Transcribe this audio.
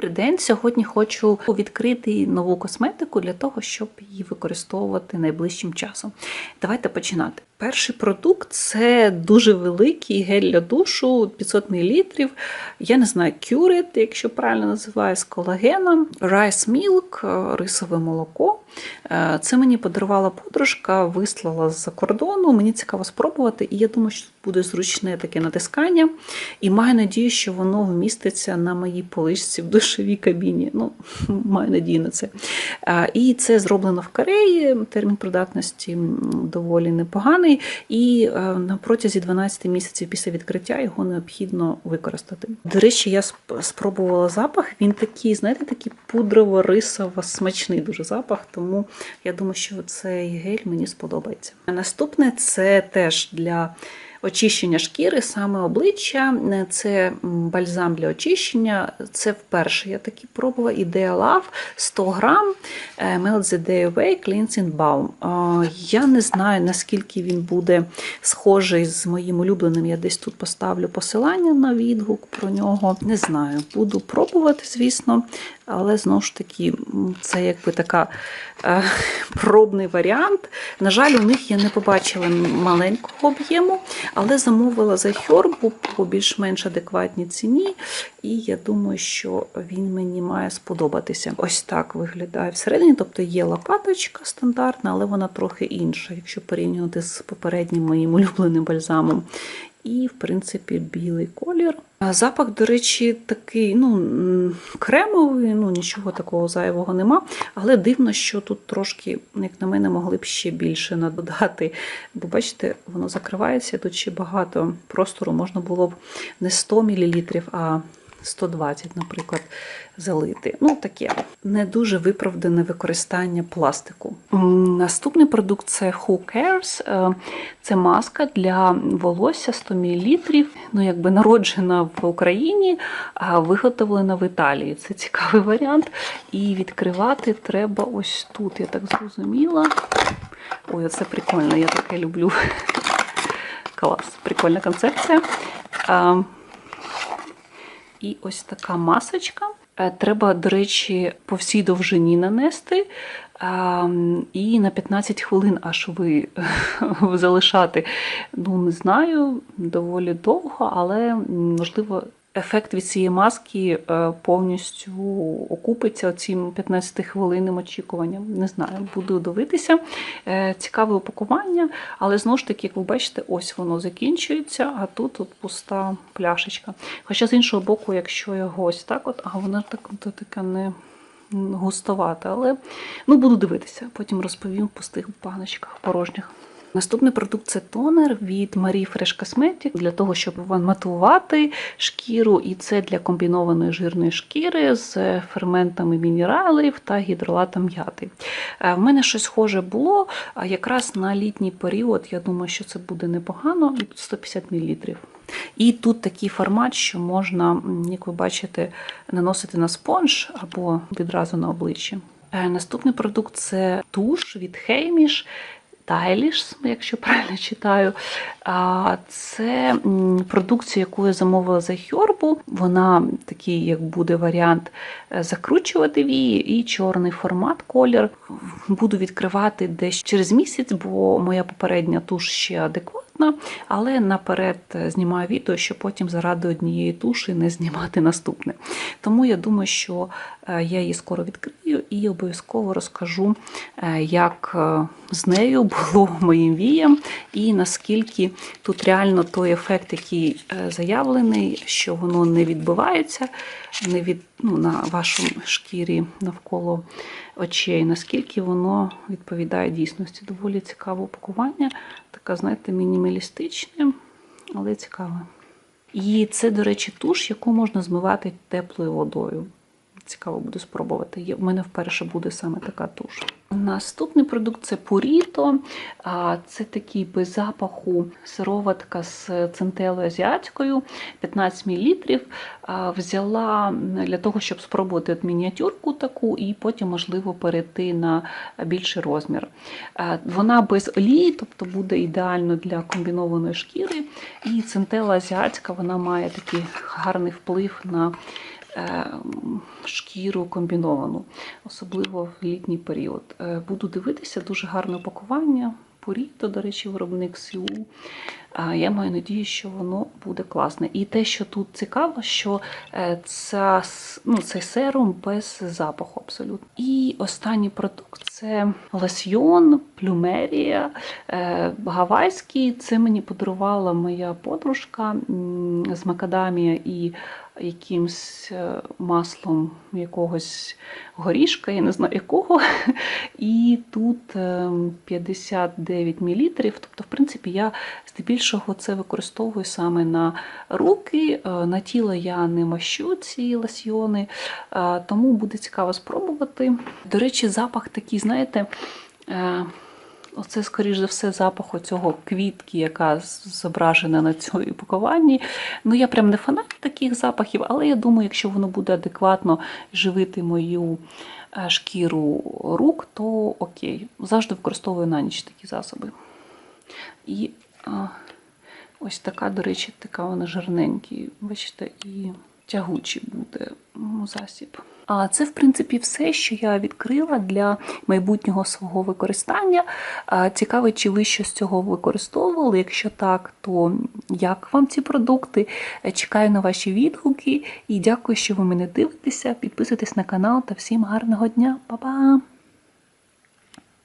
Добрий день. Сьогодні хочу відкрити нову косметику для того, щоб її використовувати найближчим часом. Давайте починати. Перший продукт це дуже великий гель для душу 500 мл. Я не знаю, Cured, якщо правильно називаю, з колагеном, Rice Milk, е, рисове молоко. Е, Це мені подарувала подружка, вислала з-за кордону. Мені цікаво спробувати, і я думаю, що буде зручне таке натискання. І маю надію, що воно вміститься на моїй поличці в душовій кабіні. Ну, маю надію на це. Е, І це зроблено в Кореї. Термін придатності доволі непоганий. І е, на протязі 12 місяців після відкриття його необхідно використати. До речі, я спробувала запах. Він такий, знаєте, такий пудрово-рисово смачний дуже запах. Тому я думаю, що цей гель мені сподобається. Наступне це теж для очищення шкіри, саме обличчя. Це бальзам для очищення. Це вперше я такий пробувала. Idea Love 100 грам е, Melt the Day Away Cleansing Balm. Е, Я не знаю, наскільки він буде схожий з моїм улюбленим. Я десь тут поставлю посилання на відгук про нього. Не знаю, буду пробувати, звісно. Але знову ж таки, це якби така е, пробний варіант. На жаль, у них я не побачила маленького об'єму, але замовила за Хьорбу по більш-менш адекватній ціні. І я думаю, що він мені має сподобатися. Ось так виглядає всередині. Тобто є лопаточка стандартна, але вона трохи інша, якщо порівнювати з попереднім моїм улюбленим бальзамом. І, в принципі, білий колір. Запах, до речі, такий ну, кремовий, ну нічого такого зайвого нема. Але дивно, що тут трошки, як на мене, могли б ще більше надодати. Бо бачите, воно закривається, тут ще багато простору. Можна було б не 100 мл, а 120, наприклад, залити. Ну, таке не дуже виправдане використання пластику. Наступний продукт це Who Cares. Е, Це маска для волосся 100 мл, ну, якби народжена в Україні, а виготовлена в Італії. Це цікавий варіант. І відкривати треба ось тут, я так зрозуміла. Ой, це прикольно, я таке люблю. Клас, прикольна концепція. І ось така масочка. Е, Треба, до речі, по всій довжині нанести. І на 15 хвилин аж ви залишати. Ну, не знаю, доволі довго, але можливо. Ефект від цієї маски е, повністю окупиться цим 15 хвилинним очікуванням. Не знаю, буду дивитися. Е, Цікаве упакування, але знову ж таки, як ви бачите, ось воно закінчується, а тут от пуста пляшечка. Хоча з іншого боку, якщо його ось так, от, а вона так то така не густовата, але ну, буду дивитися, потім розповім в пустих баночках порожніх. Наступний продукт це тонер від Marie Fresh Cosmetic для того, щоб матувати шкіру, і це для комбінованої жирної шкіри з ферментами мінералів та гідролатом м'яти. Е, В мене щось схоже було, якраз на літній період, я думаю, що це буде непогано, 150 мл. І тут такий формат, що можна, як ви бачите, наносити на спонж або відразу на обличчя. Е, Наступний продукт це туш від Хейміш. Stylish, якщо правильно читаю. Це продукція, яку я замовила за Хьорбу. Вона такий, як буде варіант е, закручувати вії і чорний формат, колір. Буду відкривати десь через місяць, бо моя попередня туш ще адекватна, але наперед е, знімаю відео, щоб потім заради однієї туші не знімати наступне. Тому я думаю, що я її скоро відкрию і обов'язково розкажу, е, як е, з нею було моїм віям, і наскільки тут реально той ефект, який е, заявлений, що воно не відбивається не від, ну, на вашому шкірі навколо очей, наскільки воно відповідає дійсності. Доволі цікаве упакування, така, знаєте, мінімалістичне, але цікаве. І це, до речі, туш, яку можна змивати теплою водою. Цікаво буде спробувати. У мене вперше буде саме така туш. Наступний продукт це. А, Це такий без запаху сироватка з центелою азіатською, 15 мл. Взяла для того, щоб спробувати от мініатюрку таку, і потім, можливо, перейти на більший розмір. Вона без олії, тобто буде ідеально для комбінованої шкіри. І центела азіатська вона має такий гарний вплив на шкіру комбіновану, особливо в літній період. Е, Буду дивитися, дуже гарне упакування. Поріто, до речі, виробник СІУ. Я маю надію, що воно буде класне. І те, що тут цікаво, що е, ця, ну, цей серум без запаху абсолютно. І останній продукт це лосьйон, плюмерія е, гавайський. Це мені подарувала моя подружка з макадамія і якимсь е, маслом якогось горішка, я не знаю якого. І тут е, 59 мл. Тобто, в принципі, я здебільшого це використовую саме на руки. Е, На тіло я не мащу ці лосьйони, е, тому буде цікаво спробувати. До речі, запах такий, знаєте. Оце, скоріш за все, запах цього квітки, яка зображена на цьому упакуванні. Ну, я прям не фанат таких запахів, але я думаю, якщо воно буде адекватно живити мою е, шкіру рук, то окей. Завжди використовую на ніч такі засоби. І а, ось така, до речі, така вона жирненький. Бачите, і тягучий буде засіб. А це, в принципі, все, що я відкрила для майбутнього свого використання. Цікаво, чи ви щось з цього використовували? Якщо так, то як вам ці продукти? Е, Чекаю на ваші відгуки і дякую, що ви мене дивитеся. Підписуйтесь на канал та всім гарного дня. Па-па!